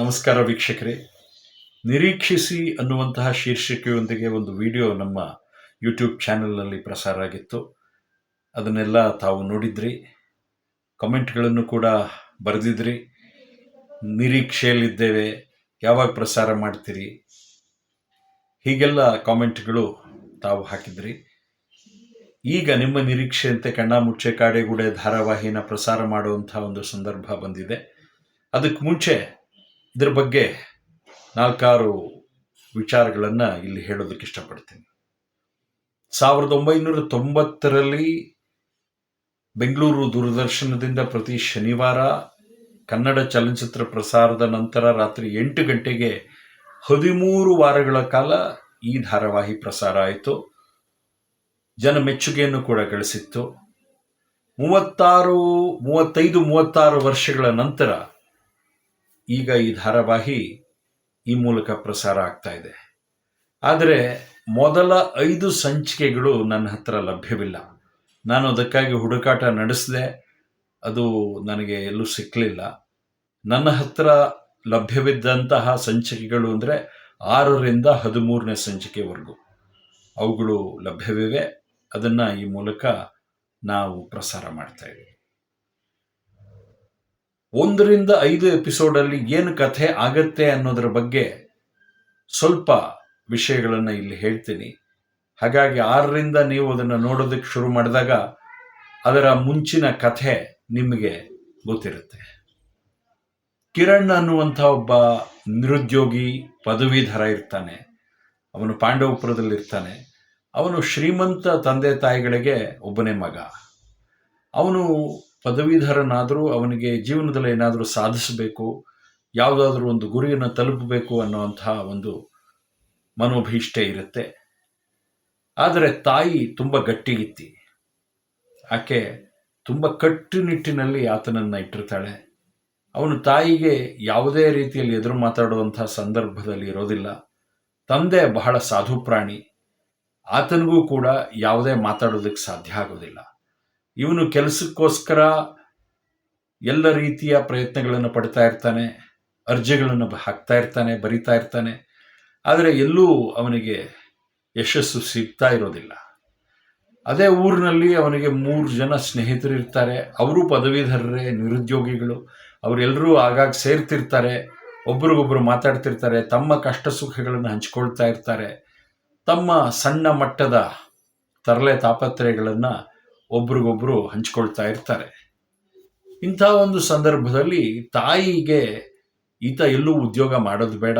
ನಮಸ್ಕಾರ ವೀಕ್ಷಕರೇ. ನಿರೀಕ್ಷಿಸಿ ಅನ್ನುವಂತಹ ಶೀರ್ಷಿಕೆಯೊಂದಿಗೆ ಒಂದು ವಿಡಿಯೋ ನಮ್ಮ ಯೂಟ್ಯೂಬ್ ಚಾನೆಲ್ನಲ್ಲಿ ಪ್ರಸಾರ ಆಗಿತ್ತು ಅದನ್ನೆಲ್ಲ ತಾವು ನೋಡಿದ್ರಿ. ಕಮೆಂಟ್ಗಳನ್ನು ಕೂಡ ಬರೆದಿದ್ರಿ. ನಿರೀಕ್ಷೆಯಲ್ಲಿದ್ದೇವೆ. ಯಾವಾಗ ಪ್ರಸಾರ ಮಾಡ್ತೀರಿ? ಹೀಗೆಲ್ಲ ಕಾಮೆಂಟ್ಗಳು ತಾವು ಹಾಕಿದ್ರಿ. ಈಗ ನಿಮ್ಮ ನಿರೀಕ್ಷೆಯಂತೆ ಕಣ್ಣಾಮುಚ್ಚೆ ಕಾಡೆಗೂಡೆ ಧಾರಾವಾಹಿನ ಪ್ರಸಾರ ಮಾಡುವಂಥ ಒಂದು ಸಂದರ್ಭ ಬಂದಿದೆ. ಅದಕ್ಕೆ ಮುಂಚೆ ಇದ್ರ ಬಗ್ಗೆ ನಾಲ್ಕಾರು ವಿಚಾರಗಳನ್ನು ಇಲ್ಲಿ ಹೇಳೋದಕ್ಕೆ ಇಷ್ಟಪಡ್ತೀನಿ. ಸಾವಿರದ ಒಂಬೈನೂರ ತೊಂಬತ್ತರಲ್ಲಿ ಬೆಂಗಳೂರು ದೂರದರ್ಶನದಿಂದ ಪ್ರತಿ ಶನಿವಾರ ಕನ್ನಡ ಚಲನಚಿತ್ರ ಪ್ರಸಾರದ ನಂತರ ರಾತ್ರಿ ಎಂಟು ಗಂಟೆಗೆ ಹದಿಮೂರು ವಾರಗಳ ಕಾಲ ಈ ಧಾರಾವಾಹಿ ಪ್ರಸಾರ ಆಯಿತು. ಜನ ಮೆಚ್ಚುಗೆಯನ್ನು ಕೂಡ ಗಳಿಸಿತ್ತು. ಮೂವತ್ತಾರು, ಮೂವತ್ತೈದು, ಮೂವತ್ತಾರು ವರ್ಷಗಳ ನಂತರ ಈಗ ಈ ಧಾರಾವಾಹಿ ಈ ಮೂಲಕ ಪ್ರಸಾರ ಆಗ್ತಾ ಇದೆ. ಆದರೆ ಮೊದಲ ಐದು ಸಂಚಿಕೆಗಳು ನನ್ನ ಹತ್ರ ಲಭ್ಯವಿಲ್ಲ. ನಾನು ಅದಕ್ಕಾಗಿ ಹುಡುಕಾಟ ನಡೆಸಿದೆ. ಅದು ನನಗೆ ಎಲ್ಲೂ ಸಿಕ್ಕಲಿಲ್ಲ ನನ್ನ ಹತ್ರ ಲಭ್ಯವಿದ್ದಂತಹ ಸಂಚಿಕೆಗಳು ಅಂದರೆ ಆರರಿಂದ ಹದಿಮೂರನೇ ಸಂಚಿಕೆವರೆಗೂ. ಅವುಗಳು ಲಭ್ಯವಿವೆ. ಅದನ್ನು ಈ ಮೂಲಕ ನಾವು ಪ್ರಸಾರ ಮಾಡ್ತಾ ಇದ್ದೀವಿ. ಒಂದರಿಂದ ಐದು ಎಪಿಸೋಡಲ್ಲಿ ಏನು ಕಥೆ ಆಗತ್ತೆ ಅನ್ನೋದರ ಬಗ್ಗೆ ಸ್ವಲ್ಪ ವಿಷಯಗಳನ್ನು ಇಲ್ಲಿ ಹೇಳ್ತೀನಿ. ಹಾಗಾಗಿ ಆರರಿಂದ ನೀವು ಅದನ್ನು ನೋಡೋದಕ್ಕೆ ಶುರು ಮಾಡಿದಾಗ ಅದರ ಮುಂಚಿನ ಕಥೆ ನಿಮಗೆ ಗೊತ್ತಿರುತ್ತೆ. ಕಿರಣ್ ಅನ್ನುವಂಥ ಒಬ್ಬ ನಿರುದ್ಯೋಗಿ, ಪದವೀಧರ ಇರ್ತಾನೆ. ಅವನು ಪಾಂಡವಪುರದಲ್ಲಿರ್ತಾನೆ. ಅವನು ಶ್ರೀಮಂತ ತಂದೆ ತಾಯಿಗಳಿಗೆ ಒಬ್ಬನೇ ಮಗ. ಅವನು ಪದವೀಧರನಾದರೂ ಅವನಿಗೆ ಜೀವನದಲ್ಲಿ ಏನಾದರೂ ಸಾಧಿಸಬೇಕು, ಯಾವುದಾದ್ರೂ ಒಂದು ಗುರಿಯನ್ನು ತಲುಪಬೇಕು ಅನ್ನುವಂತಹ ಒಂದು ಮನೋಭೀಷ್ಟೆ ಇರುತ್ತೆ. ಆದರೆ ತಾಯಿ ತುಂಬ ಗಟ್ಟಿಗಿತ್ತಿ. ಆಕೆ ತುಂಬ ಕಟ್ಟುನಿಟ್ಟಿನಲ್ಲಿ ಆತನನ್ನು ಇಟ್ಟಿರ್ತಾಳೆ. ಅವನು ತಾಯಿಗೆ ಯಾವುದೇ ರೀತಿಯಲ್ಲಿ ಎದುರು ಮಾತಾಡುವಂಥ ಸಂದರ್ಭದಲ್ಲಿ ಇರೋದಿಲ್ಲ. ತಂದೆ ಬಹಳ ಸಾಧು ಪ್ರಾಣಿ. ಆತನಿಗೂ ಕೂಡ ಯಾವುದೇ ಮಾತಾಡೋದಕ್ಕೆ ಸಾಧ್ಯ ಆಗೋದಿಲ್ಲ. ಇವನು ಕೆಲಸಕ್ಕೋಸ್ಕರ ಎಲ್ಲ ರೀತಿಯ ಪ್ರಯತ್ನಗಳನ್ನು ಪಡ್ತಾ ಇರ್ತಾನೆ, ಅರ್ಜಿಗಳನ್ನು ಹಾಕ್ತಾ ಇರ್ತಾನೆ, ಬರಿತಾ ಇರ್ತಾನೆ. ಆದರೆ ಎಲ್ಲೂ ಅವನಿಗೆ ಯಶಸ್ಸು ಸಿಗ್ತಾ ಇರೋದಿಲ್ಲ. ಅದೇ ಊರಿನಲ್ಲಿ ಅವನಿಗೆ ಮೂರು ಜನ ಸ್ನೇಹಿತರು ಇರ್ತಾರೆ. ಅವರು ಪದವೀಧರರೇ, ನಿರುದ್ಯೋಗಿಗಳು. ಅವರೆಲ್ಲರೂ ಆಗಾಗ ಸೇರ್ತಿರ್ತಾರೆ. ಒಬ್ರಿಗೊಬ್ರು ಮಾತಾಡ್ತಿರ್ತಾರೆ. ತಮ್ಮ ಕಷ್ಟ ಸುಖಗಳನ್ನು ಹಂಚ್ಕೊಳ್ತಾ ಇರ್ತಾರೆ. ತಮ್ಮ ಸಣ್ಣ ಮಟ್ಟದ ತರಲೆ ತಾಪತ್ರಯಗಳನ್ನು ಒಬ್ರಿಗೊಬ್ರು ಹಂಚ್ಕೊಳ್ತಾ ಇರ್ತಾರೆ. ಇಂಥ ಒಂದು ಸಂದರ್ಭದಲ್ಲಿ ತಾಯಿಗೆ ಈತ ಎಲ್ಲೂ ಉದ್ಯೋಗ ಮಾಡೋದು ಬೇಡ.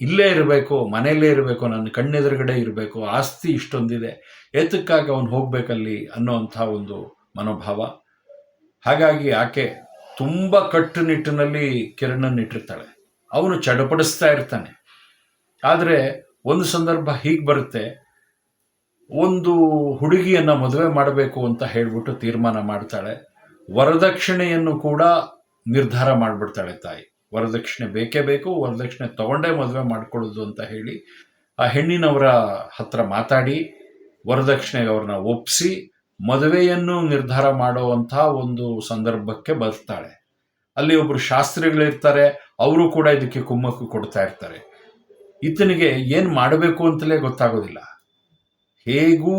ಇಲ್ಲೇ ಇರಬೇಕು, ಮನೆಯಲ್ಲೇ ಇರಬೇಕು, ನನ್ನ ಕಣ್ಣೆದುರುಗಡೆ ಇರಬೇಕು, ಆಸ್ತಿ ಇಷ್ಟೊಂದಿದೆ. ಏತಕ್ಕಾಗಿ ಅವನು ಹೋಗಬೇಕಲ್ಲಿ ಅನ್ನೋವಂಥ ಒಂದು ಮನೋಭಾವ. ಹಾಗಾಗಿ ಆಕೆ ತುಂಬ ಕಟ್ಟುನಿಟ್ಟಿನಲ್ಲಿ ಕಿರಣನ್ನು ಇಟ್ಟಿರ್ತಾಳೆ ಅವನು ಚಡಪಡಿಸ್ತಾ ಇರ್ತಾನೆ. ಆದರೆ ಒಂದು ಸಂದರ್ಭ ಹೀಗೆ ಬರುತ್ತೆ. ಒಂದು ಹುಡುಗಿಯನ್ನು ಮದುವೆ ಮಾಡಬೇಕು ಅಂತ ಹೇಳ್ಬಿಟ್ಟು ತೀರ್ಮಾನ ಮಾಡ್ತಾಳೆ. ವರದಕ್ಷಿಣೆಯನ್ನು ಕೂಡ ನಿರ್ಧಾರ ಮಾಡಿಬಿಡ್ತಾಳೆ ತಾಯಿ. ವರದಕ್ಷಿಣೆ ಬೇಕೇ ಬೇಕು, ವರದಕ್ಷಿಣೆ ತಗೊಂಡೇ ಮದುವೆ ಮಾಡ್ಕೊಳ್ಳೋದು ಅಂತ ಹೇಳಿ ಆ ಹೆಣ್ಣಿನವರ ಹತ್ರ ಮಾತಾಡಿ ವರದಕ್ಷಿಣೆ ಅವ್ರನ್ನ ಒಪ್ಪಿಸಿ ಮದುವೆಯನ್ನು ನಿರ್ಧಾರ ಮಾಡುವಂಥ ಒಂದು ಸಂದರ್ಭಕ್ಕೆ ಬರ್ತಾಳೆ. ಅಲ್ಲಿ ಒಬ್ಬರು ಶಾಸ್ತ್ರಿಗಳಿರ್ತಾರೆ, ಅವರು ಕೂಡ ಇದಕ್ಕೆ ಕುಮ್ಮಕ್ಕು ಕೊಡ್ತಾ ಇರ್ತಾರೆ. ಈತನಿಗೆ ಏನು ಮಾಡಬೇಕು ಅಂತಲೇ ಗೊತ್ತಾಗೋದಿಲ್ಲ. ಹೇಗೂ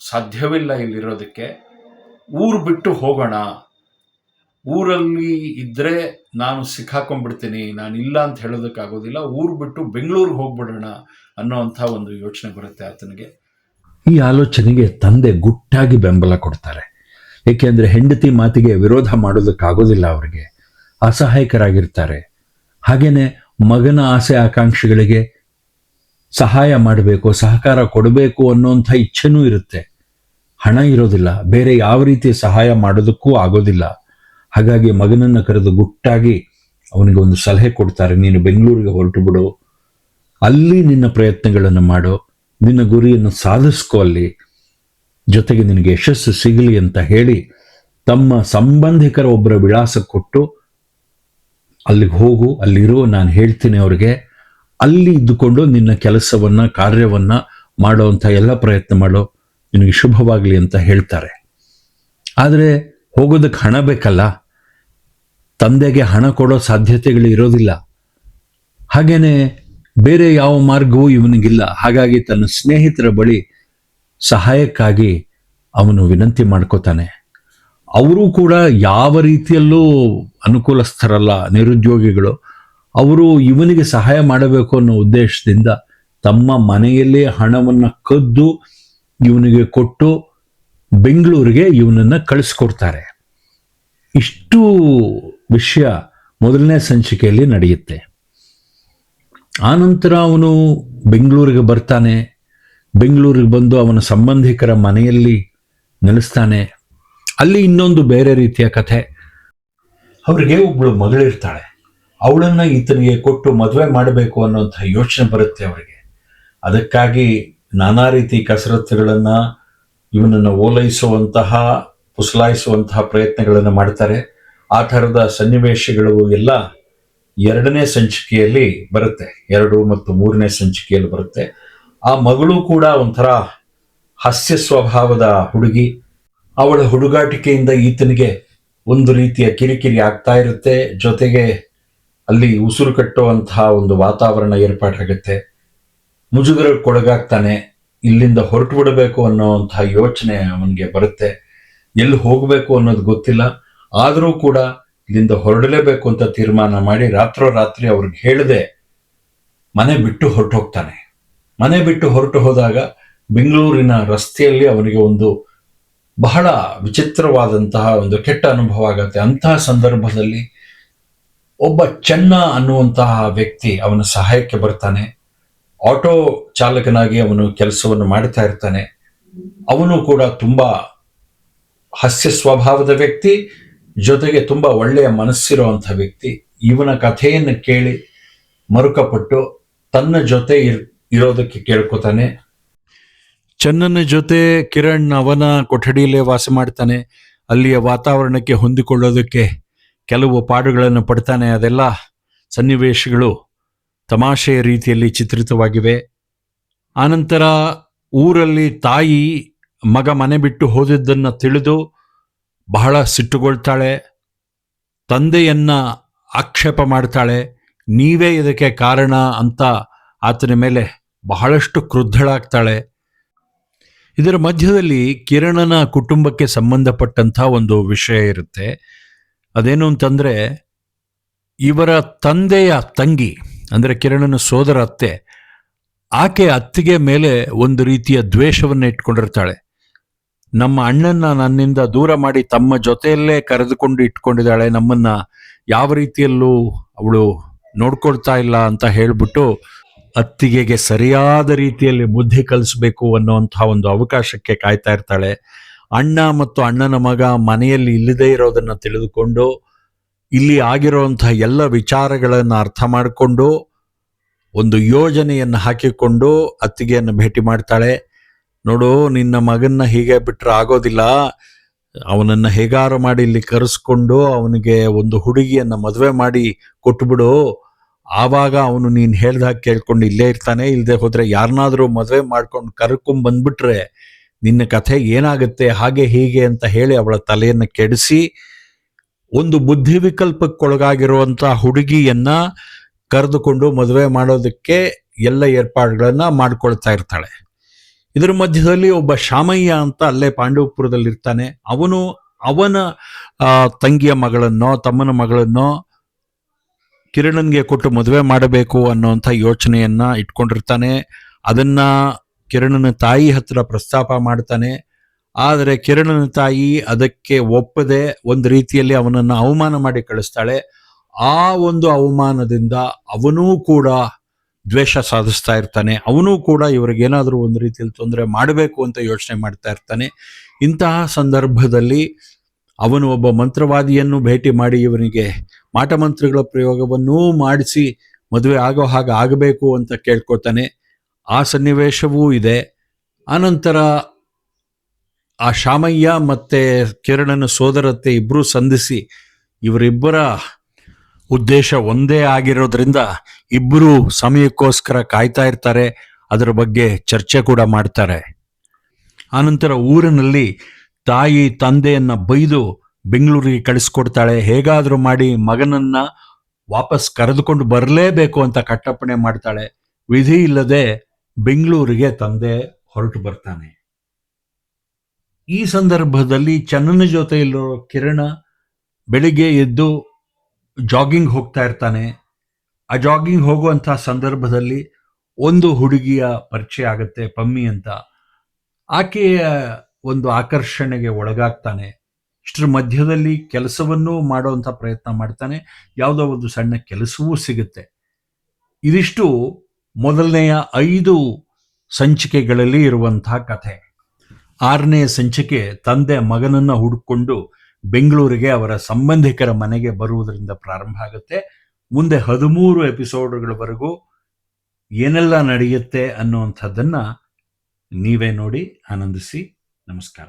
ಸಾಧ್ಯವಿಲ್ಲ ಇಲ್ಲಿರೋದಕ್ಕೆ. ಊರು ಬಿಟ್ಟು ಹೋಗೋಣ. ಊರಲ್ಲಿ ಇದ್ದರೆ ನಾನು ಸಿಕ್ಕಾಕೊಂಡ್ಬಿಡ್ತೀನಿ, ನಾನು ಇಲ್ಲ ಅಂತ ಹೇಳೋದಕ್ಕಾಗೋದಿಲ್ಲ. ಊರು ಬಿಟ್ಟು ಬೆಂಗಳೂರಿಗೆ ಹೋಗ್ಬಿಡೋಣ ಅನ್ನೋವಂಥ ಒಂದು ಯೋಚನೆ ಬರುತ್ತೆ ಆತನಿಗೆ. ಈ ಆಲೋಚನೆಗೆ ತಂದೆ ಗುಟ್ಟಾಗಿ ಬೆಂಬಲ ಕೊಡ್ತಾರೆ. ಏಕೆಂದರೆ ಹೆಂಡತಿ ಮಾತಿಗೆ ವಿರೋಧ ಮಾಡೋದಕ್ಕಾಗೋದಿಲ್ಲ ಅವರಿಗೆ. ಅಸಹಾಯಕರಾಗಿರ್ತಾರೆ. ಹಾಗೆಯೇ ಮಗನ ಆಸೆ, ಆಕಾಂಕ್ಷೆಗಳಿಗೆ ಸಹಾಯ ಮಾಡಬೇಕು, ಸಹಕಾರ ಕೊಡಬೇಕು ಅನ್ನೋಂಥ ಇಚ್ಛೆನೂ ಇರುತ್ತೆ. ಹಣ ಇರೋದಿಲ್ಲ. ಬೇರೆ ಯಾವ ರೀತಿ ಸಹಾಯ ಮಾಡೋದಕ್ಕೂ ಆಗೋದಿಲ್ಲ. ಹಾಗಾಗಿ ಮಗನನ್ನು ಕರೆದು ಗುಟ್ಟಾಗಿ ಅವನಿಗೆ ಒಂದು ಸಲಹೆ ಕೊಡ್ತಾರೆ. ನೀನು ಬೆಂಗಳೂರಿಗೆ ಹೊರಟು ಬಿಡು. ಅಲ್ಲಿ ನಿನ್ನ ಪ್ರಯತ್ನಗಳನ್ನು ಮಾಡು. ನಿನ್ನ ಗುರಿಯನ್ನು ಸಾಧಿಸ್ಕೋ ಅಲ್ಲಿ. ಜೊತೆಗೆ ನಿನಗೆ ಯಶಸ್ಸು ಸಿಗಲಿ ಅಂತ ಹೇಳಿ ತಮ್ಮ ಸಂಬಂಧಿಕರ ಒಬ್ಬರ ವಿಳಾಸ ಕೊಟ್ಟು ಅಲ್ಲಿಗೆ ಹೋಗು, ಅಲ್ಲಿರೋ, ನಾನು ಹೇಳ್ತೀನಿ ಅವ್ರಿಗೆ. ಅಲ್ಲಿ ಇದ್ದುಕೊಂಡು ನಿನ್ನ ಕೆಲಸವನ್ನ, ಕಾರ್ಯವನ್ನ ಮಾಡುವಂಥ ಎಲ್ಲ ಪ್ರಯತ್ನ ಮಾಡೋ, ನಿನಗೆ ಶುಭವಾಗಲಿ ಅಂತ ಹೇಳ್ತಾರೆ. ಆದರೆ ಹೋಗೋದಕ್ಕೆ ಹಣ ಬೇಕಲ್ಲ? ತಂದೆಗೆ ಹಣ ಕೊಡೋ ಸಾಧ್ಯತೆಗಳು ಇರೋದಿಲ್ಲ. ಹಾಗೇನೆ ಬೇರೆ ಯಾವ ಮಾರ್ಗವೂ ಇವನಿಗಿಲ್ಲ. ಹಾಗಾಗಿ ತನ್ನ ಸ್ನೇಹಿತರ ಬಳಿ ಸಹಾಯಕ್ಕಾಗಿ ಅವನು ವಿನಂತಿ ಮಾಡ್ಕೋತಾನೆ. ಅವರು ಕೂಡ ಯಾವ ರೀತಿಯಲ್ಲೂ ಅನುಕೂಲಸ್ಥರಲ್ಲ, ನಿರುದ್ಯೋಗಿಗಳು. ಅವರು ಇವನಿಗೆ ಸಹಾಯ ಮಾಡಬೇಕು ಅನ್ನೋ ಉದ್ದೇಶದಿಂದ ತಮ್ಮ ಮನೆಯಲ್ಲೇ ಹಣವನ್ನು ಕದ್ದು ಇವನಿಗೆ ಕೊಟ್ಟು ಬೆಂಗಳೂರಿಗೆ ಇವನನ್ನ ಕಳಿಸ್ಕೊಡ್ತಾರೆ. ಇಷ್ಟು ವಿಷಯ ಮೊದಲನೇ ಸಂಚಿಕೆಯಲ್ಲಿ ನಡೆಯುತ್ತೆ. ಆನಂತರ ಅವನು ಬೆಂಗಳೂರಿಗೆ ಬರ್ತಾನೆ. ಬೆಂಗಳೂರಿಗೆ ಬಂದು ಅವನ ಸಂಬಂಧಿಕರ ಮನೆಯಲ್ಲಿ ನೆಲೆಸ್ತಾನೆ. ಅಲ್ಲಿ ಇನ್ನೊಂದು ಬೇರೆ ರೀತಿಯ ಕಥೆ. ಅವರಿಗೆ ಒಬ್ಬಳು ಮಗಳಿರ್ತಾಳೆ. ಅವಳನ್ನ ಈತನಿಗೆ ಕೊಟ್ಟು ಮದುವೆ ಮಾಡಬೇಕು ಅನ್ನುವಂಥ ಯೋಚನೆ ಬರುತ್ತೆ ಅವರಿಗೆ. ಅದಕ್ಕಾಗಿ ನಾನಾ ರೀತಿ ಕಸರತ್ತುಗಳನ್ನ, ಇವನನ್ನು ಓಲೈಸುವಂತಹ, ಪುಸಲಾಯಿಸುವಂತಹ ಪ್ರಯತ್ನಗಳನ್ನು ಮಾಡ್ತಾರೆ. ಆ ಥರದ ಸನ್ನಿವೇಶಗಳು ಎಲ್ಲ ಎರಡನೇ ಸಂಚಿಕೆಯಲ್ಲಿ ಬರುತ್ತೆ. ಎರಡು ಮತ್ತು ಮೂರನೇ ಸಂಚಿಕೆಯಲ್ಲಿ ಬರುತ್ತೆ. ಆ ಮಗಳು ಕೂಡ ಒಂಥರ ಹಾಸ್ಯ ಸ್ವಭಾವದ ಹುಡುಗಿ. ಅವಳ ಹುಡುಗಾಟಿಕೆಯಿಂದ ಈತನಿಗೆ ಒಂದು ರೀತಿಯ ಕಿರಿಕಿರಿ ಆಗ್ತಾ ಇರುತ್ತೆ. ಜೊತೆಗೆ ಅಲ್ಲಿ ಉಸಿರು ಕಟ್ಟುವಂತಹ ಒಂದು ವಾತಾವರಣ ಏರ್ಪಾಟಾಗುತ್ತೆ ಮುಜುಗರಕ್ಕೊಳಗಾಗ್ತಾನೆ ಇಲ್ಲಿಂದ ಹೊರಟು ಬಿಡಬೇಕು ಅನ್ನೋವಂತಹ ಯೋಚನೆ ಅವನಿಗೆ ಬರುತ್ತೆ. ಎಲ್ಲಿ ಹೋಗಬೇಕು ಅನ್ನೋದು ಗೊತ್ತಿಲ್ಲ. ಆದರೂ ಕೂಡ ಇಲ್ಲಿಂದ ಹೊರಡಲೇಬೇಕು ಅಂತ ತೀರ್ಮಾನ ಮಾಡಿ ರಾತ್ರೋರಾತ್ರಿ ಅವ್ರಿಗೆ ಹೇಳದೆ ಮನೆ ಬಿಟ್ಟು ಹೊರಟು ಹೋಗ್ತಾನೆ ಮನೆ ಬಿಟ್ಟು ಹೊರಟು ಹೋದಾಗ ಬೆಂಗಳೂರಿನ ರಸ್ತೆಯಲ್ಲಿ ಅವನಿಗೆ ಒಂದು ಬಹಳ ವಿಚಿತ್ರವಾದಂತಹ ಒಂದು ಕೆಟ್ಟ ಅನುಭವ ಆಗುತ್ತೆ. ಅಂತಹ ಸಂದರ್ಭದಲ್ಲಿ ಒಬ್ಬ ಚೆನ್ನ ಅನ್ನುವಂತಹ ವ್ಯಕ್ತಿ ಅವನ ಸಹಾಯಕ್ಕೆ ಬರ್ತಾನೆ. ಆಟೋ ಚಾಲಕನಾಗಿ ಅವನು ಕೆಲಸವನ್ನು ಮಾಡ್ತಾ ಇರ್ತಾನೆ. ಅವನು ಕೂಡ ತುಂಬ ಹಾಸ್ಯ ಸ್ವಭಾವದ ವ್ಯಕ್ತಿ, ಜೊತೆಗೆ ತುಂಬ ಒಳ್ಳೆಯ ಮನಸ್ಸಿರುವಂಥ ವ್ಯಕ್ತಿ. ಇವನ ಕಥೆಯನ್ನು ಕೇಳಿ ಮರುಕಪಟ್ಟು ತನ್ನ ಜೊತೆ ಇರ್, ಇರೋದಕ್ಕೆ ಕೇಳ್ಕೊತಾನೆ. ಚನ್ನನ ಜೊತೆ ಕಿರಣ್ ಅವನ ಕೊಠಡಿಯಲ್ಲೇ ವಾಸ ಮಾಡ್ತಾನೆ. ಅಲ್ಲಿಯ ವಾತಾವರಣಕ್ಕೆ ಹೊಂದಿಕೊಳ್ಳೋದಕ್ಕೆ ಕೆಲವು ಪಾಡುಗಳನ್ನು ಪಡ್ತಾನೆ. ಅದೆಲ್ಲ ಸನ್ನಿವೇಶಗಳು ತಮಾಷೆಯ ರೀತಿಯಲ್ಲಿ ಚಿತ್ರಿತವಾಗಿವೆ. ಆನಂತರ ಊರಲ್ಲಿ ತಾಯಿ ಮಗ ಮನೆ ಬಿಟ್ಟು ಹೋದದ್ದನ್ನು ತಿಳಿದು ಬಹಳ ಸಿಟ್ಟುಗೊಳ್ತಾಳೆ. ತಂದೆಯನ್ನು ಆಕ್ಷೇಪ ಮಾಡ್ತಾಳೆ. ನೀವೇ ಇದಕ್ಕೆ ಕಾರಣ ಅಂತ ಆತನ ಮೇಲೆ ಬಹಳಷ್ಟು ಕ್ರುದ್ಧಳಾಗ್ತಾಳೆ. ಇದರ ಮಧ್ಯದಲ್ಲಿ ಕಿರಣನ ಕುಟುಂಬಕ್ಕೆ ಸಂಬಂಧಪಟ್ಟಂಥ ಒಂದು ವಿಷಯ ಇರುತ್ತೆ. ಅದೇನು ಅಂತಂದರೆ, ಇವರ ತಂದೆಯ ತಂಗಿ, ಅಂದರೆ ಕಿರಣನ ಸೋದರ ಅತ್ತೆ, ಆಕೆ ಅತ್ತಿಗೆ ಮೇಲೆ ಒಂದು ರೀತಿಯ ದ್ವೇಷವನ್ನು ಇಟ್ಕೊಂಡಿರ್ತಾಳೆ. ನಮ್ಮ ಅಣ್ಣನ ನನ್ನಿಂದ ದೂರ ಮಾಡಿ ತಮ್ಮ ಜೊತೆಯಲ್ಲೇ ಕರೆದುಕೊಂಡು ಇಟ್ಕೊಂಡಿದ್ದಾಳೆ, ನಮ್ಮನ್ನ ಯಾವ ರೀತಿಯಲ್ಲೂ ಅವಳು ನೋಡ್ಕೊಳ್ತಾ ಇಲ್ಲ ಅಂತ ಹೇಳ್ಬಿಟ್ಟು ಅತ್ತಿಗೆಗೆ ಸರಿಯಾದ ರೀತಿಯಲ್ಲಿ ಬುದ್ಧಿ ಕಲಿಸ್ಬೇಕು ಅನ್ನುವಂತಹ ಒಂದು ಅವಕಾಶಕ್ಕೆ ಕಾಯ್ತಾ ಇರ್ತಾಳೆ. ಅಣ್ಣ ಮತ್ತು ಅಣ್ಣನ ಮಗ ಮನೆಯಲ್ಲಿ ಇಲ್ಲದೇ ಇರೋದನ್ನು ತಿಳಿದುಕೊಂಡು, ಇಲ್ಲಿ ಆಗಿರುವಂತಹ ಎಲ್ಲ ವಿಚಾರಗಳನ್ನು ಅರ್ಥ ಮಾಡಿಕೊಂಡು, ಒಂದು ಯೋಜನೆಯನ್ನು ಹಾಕಿಕೊಂಡು ಅತ್ತಿಗೆಯನ್ನು ಭೇಟಿ ಮಾಡ್ತಾಳೆ. ನೋಡು, ನಿನ್ನ ಮಗನ್ನ ಹೀಗೆ ಬಿಟ್ಟರೆ ಆಗೋದಿಲ್ಲ. ಅವನನ್ನ ಹೇಗಾರು ಮಾಡಿ ಇಲ್ಲಿ ಕರೆಸ್ಕೊಂಡು ಅವನಿಗೆ ಒಂದು ಹುಡುಗಿಯನ್ನ ಮದುವೆ ಮಾಡಿ ಕೊಟ್ಬಿಡು. ಆವಾಗ ಅವನು ನೀನು ಹೇಳ್ದಾಗ ಕೇಳ್ಕೊಂಡು ಇಲ್ಲೇ ಇರ್ತಾನೆ. ಇಲ್ಲದೆ ಹೋದರೆ ಯಾರನ್ನಾದರೂ ಮದುವೆ ಮಾಡ್ಕೊಂಡು ಕರ್ಕೊಂಡ್ ಬಂದ್ಬಿಟ್ರೆ ನಿನ್ನ ಕಥೆ ಏನಾಗುತ್ತೆ, ಹಾಗೆ ಹೀಗೆ ಅಂತ ಹೇಳಿ ಅವಳ ತಲೆಯನ್ನು ಕೆಡಿಸಿ ಒಂದು ಬುದ್ಧಿ ಹುಡುಗಿಯನ್ನು ಹುಡುಗಿಯನ್ನ ಕರೆದುಕೊಂಡು ಮದುವೆ ಮಾಡೋದಕ್ಕೆ ಎಲ್ಲ ಏರ್ಪಾಡುಗಳನ್ನ ಮಾಡ್ಕೊಳ್ತಾ ಇರ್ತಾಳೆ. ಇದರ ಮಧ್ಯದಲ್ಲಿ ಒಬ್ಬ ಶಾಮಯ್ಯ ಅಂತ ಅಲ್ಲೇ ಪಾಂಡವಪುರದಲ್ಲಿ ಇರ್ತಾನೆ ಅವನು ಅವನ ತಂಗಿಯ ಮಗಳನ್ನೋ, ತಮ್ಮನ ಮಗಳನ್ನೋ ಕಿರಣನ್ಗೆ ಕೊಟ್ಟು ಮದುವೆ ಮಾಡಬೇಕು ಅನ್ನೋಂಥ ಯೋಚನೆಯನ್ನ ಇಟ್ಕೊಂಡಿರ್ತಾನೆ. ಅದನ್ನ ಕಿರಣನ ತಾಯಿ ಹತ್ರ ಪ್ರಸ್ತಾಪ ಮಾಡ್ತಾನೆ. ಆದರೆ ಕಿರಣನ ತಾಯಿ ಅದಕ್ಕೆ ಒಪ್ಪದೆ ಒಂದು ರೀತಿಯಲ್ಲಿ ಅವನನ್ನ ಅವಮಾನ ಮಾಡಿ ಕಳಿಸ್ತಾಳೆ. ಆ ಒಂದು ಅವಮಾನದಿಂದ ಅವನೂ ಕೂಡ ದ್ವೇಷ ಸಾಧಿಸ್ತಾ ಇರ್ತಾನೆ. ಅವನೂ ಕೂಡ ಇವ್ರಿಗೇನಾದರೂ ಒಂದು ರೀತಿಯಲ್ಲಿ ತೊಂದರೆ ಮಾಡಬೇಕು ಅಂತ ಯೋಚನೆ ಮಾಡ್ತಾ ಇರ್ತಾನೆ. ಇಂತಹ ಸಂದರ್ಭದಲ್ಲಿ ಅವನು ಒಬ್ಬ ಮಂತ್ರವಾದಿಯನ್ನು ಭೇಟಿ ಮಾಡಿ ಇವನಿಗೆ ಮಾಟಮಂತ್ರಗಳ ಪ್ರಯೋಗವನ್ನೂ ಮಾಡಿಸಿ ಮದುವೆ ಆಗೋ ಹಾಗೆ ಆಗಬೇಕು ಅಂತ ಕೇಳ್ಕೊತಾನೆ. ಆ ಸನ್ನಿವೇಶವೂ ಇದೆ. ಆನಂತರ ಆ ಶಾಮಯ್ಯ ಮತ್ತು ಕಿರಣನ ಸೋದರತೆ ಇಬ್ಬರೂ ಸಂಧಿಸಿ ಇವರಿಬ್ಬರ ಉದ್ದೇಶ ಒಂದೇ ಆಗಿರೋದ್ರಿಂದ ಇಬ್ಬರು ಸಮಯಕ್ಕೋಸ್ಕರ ಕಾಯ್ತಾ ಇರ್ತಾರೆ. ಅದರ ಬಗ್ಗೆ ಚರ್ಚೆ ಕೂಡ ಮಾಡ್ತಾರೆ. ಆನಂತರ ಊರಿನಲ್ಲಿ ತಾಯಿ ತಂದೆಯನ್ನು ಬೈದು ಬೆಂಗಳೂರಿಗೆ ಕಳಿಸ್ಕೊಡ್ತಾಳೆ. ಹೇಗಾದರೂ ಮಾಡಿ ಮಗನನ್ನು ವಾಪಸ್ ಕರೆದುಕೊಂಡು ಬರಲೇಬೇಕು ಅಂತ ಕಟ್ಟಪ್ಪಣೆ ಮಾಡ್ತಾಳೆ. ವಿಧಿ ಇಲ್ಲದೆ ಬೆಂಗಳೂರಿಗೆ ತಂದೆ ಹೊರಟು ಬರ್ತಾನೆ. ಈ ಸಂದರ್ಭದಲ್ಲಿ ಚನ್ನನ ಜೊತೆಯಲ್ಲಿರೋ ಕಿರಣ ಬೆಳಿಗ್ಗೆ ಎದ್ದು ಜಾಗಿಂಗ್ ಹೋಗ್ತಾ ಇರ್ತಾನೆ. ಆ ಜಾಗಿಂಗ್ ಹೋಗುವಂಥ ಸಂದರ್ಭದಲ್ಲಿ ಒಂದು ಹುಡುಗಿಯ ಪರಿಚಯ ಆಗುತ್ತೆ, ಪಮ್ಮಿ ಅಂತ. ಆಕೆಯ ಒಂದು ಆಕರ್ಷಣೆಗೆ ಒಳಗಾಗ್ತಾನೆ. ಇಷ್ಟರ ಮಧ್ಯದಲ್ಲಿ ಕೆಲಸವನ್ನೂ ಮಾಡುವಂಥ ಪ್ರಯತ್ನ ಮಾಡ್ತಾನೆ. ಯಾವುದೋ ಒಂದು ಸಣ್ಣ ಕೆಲಸವೂ ಸಿಗುತ್ತೆ. ಇದಿಷ್ಟು ಮೊದಲನೆಯ ಐದು ಸಂಚಿಕೆಗಳಲ್ಲಿ ಇರುವಂತಹ ಕಥೆ. ಆರನೇ ಸಂಚಿಕೆ ತಂದೆ ಮಗನನ್ನ ಹುಡುಕೊಂಡು ಬೆಂಗಳೂರಿಗೆ ಅವರ ಸಂಬಂಧಿಕರ ಮನೆಗೆ ಬರುವುದರಿಂದ ಪ್ರಾರಂಭ ಆಗುತ್ತೆ. ಮುಂದೆ ಹದಿಮೂರು ಎಪಿಸೋಡ್ಗಳವರೆಗೂ ಏನೆಲ್ಲ ನಡೆಯುತ್ತೆ ಅನ್ನುವಂಥದ್ದನ್ನು ನೀವೇ ನೋಡಿ ಆನಂದಿಸಿ. ನಮಸ್ಕಾರ.